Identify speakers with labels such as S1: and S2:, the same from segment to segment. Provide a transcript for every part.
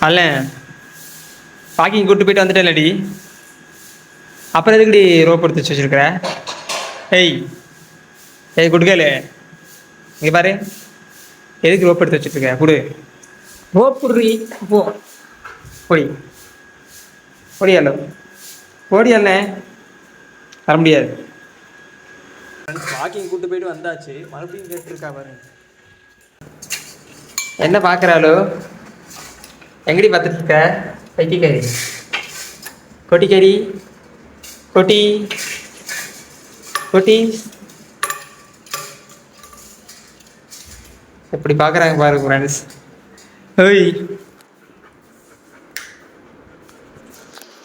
S1: அல்ல. வாக்கிங் கூட்டு போயிட்டு வந்துட்டேன்லடி அப்புறம் எதுக்குடி ரோப் எடுத்து வச்சு வச்சிருக்கிற? ஏய் ஏய் குட்கேலு இங்கே பாரு. எதுக்கு ரோப் எடுத்து வச்சுருக்க கொடு. ரோப்புடுறி போ. போடி. போடியாலோ போடி அண்ணே. வர முடியாது. வாக்கிங் கூட்டு போயிட்டு வந்தாச்சு. மறுபடியும் கேட்டுருக்கா பாருங்க என்ன பார்க்குறாளோ எங்கடி பார்த்துட்டு இருக்க பைத்தியக்காரி கொட்டிக்காரி. கொட்டி. கொட்டி. எப்படி பார்க்குறாங்க பாருங்க ஃப்ரெண்ட்ஸ் ஓய்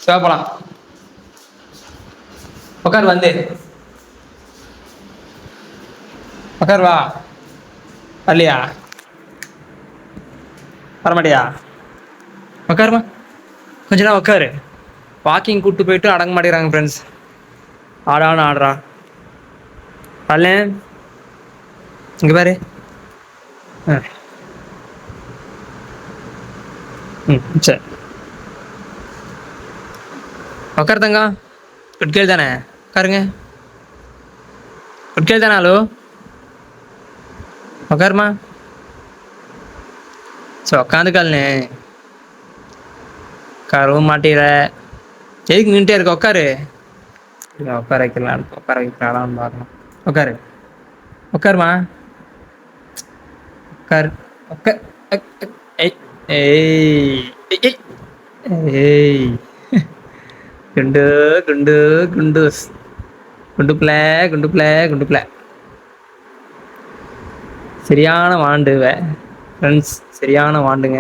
S1: சாப்பிடலாம் போலாம். உட்கார் வந்து. உட்கார் வா. வரலையா? வரமாட்டியா? உக்காருமா? கொஞ்ச நேரம் உக்காரு. வாக்கிங் கூப்பிட்டு போயிட்டு அடங்க மாட்டேங்கிறாங்க ஃப்ரெண்ட்ஸ் ஆடான்னு ஆடுறா அல்ல. இங்கே பாரு. ம் சரி உட்காரு தங்க. குட் கேள் தானே? உட்காருங்க குட் கேள் தானே ஹலோ? உக்காருமா? சரி உக்காந்துக்கால்னே உட்காரவும் மாட்டேற. எதுக்கு நின்றுட்டே இருக்க? உட்காரு இல்லை உட்கார வைக்கலாம் உட்கார வைக்கலாம்னு பார்க்கணும் உட்காரு உட்காருமா உட்காரு உட்கார் ஏய் ஏய். குண்டு குண்டு குண்டு. பிள்ளை குண்டு பிள்ளை குண்டு பிள்ளை. சரியான வாண்டுவ ஃப்ரெண்ட்ஸ் சரியான வாண்டுங்க.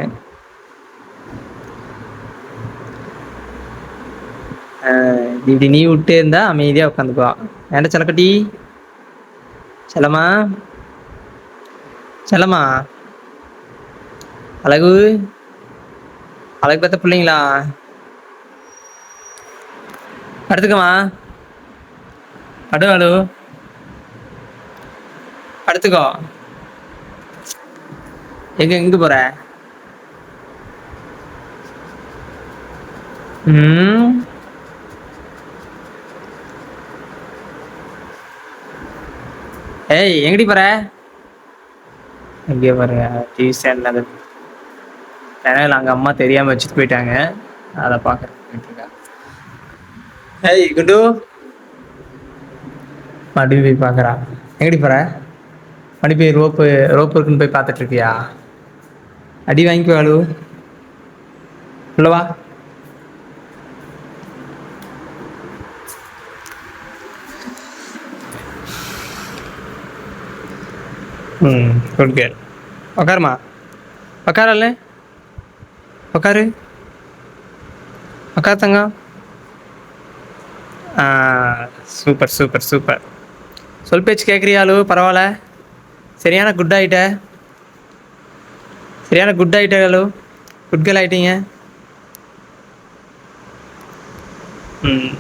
S1: இப்படி நீ விட்டே இருந்தா அமைதியாக உட்காந்துக்குவா ஏன்டா செல்லக்கட்டி செலமா செலமா அழகு? அழகு பார்த்த பிள்ளைங்களா? படுத்துக்கம்மா. படு அழு. படுத்துக்கோ. எங்க எங்க போற? ம்? ஏய் எங்கடி போற? எங்கே பாருங்க டிவி ஸ்டாண்ட்ல அந்த சேனல் அங்க அம்மா தெரியாம வச்சுட்டு போயிட்டாங்க. அதை இருக்கா. ஏய் குண்டு. மறுபடியும் போய் பார்க்கறா. எங்கடி போற? மறுபடியும் போய் ரோப்பு ரோப்பு இருக்குன்னு போய் பார்த்துட்டு இருக்கியா? அடி வாங்கிக்கோ அழு. உள்ளவா ம் குட் கேர் உக்காருமா உக்காரல்ல உக்காரு உக்கார் தங்கம் சூப்பர் சூப்பர் சூப்பர் சொல் பேச்சு கேட்குறியாலு பரவாயில்ல சரியான குட் ஆகிட்ட சரியான குட் ஆகிட்டாலு குட் கேர்ள் ஆகிட்டீங்க ம்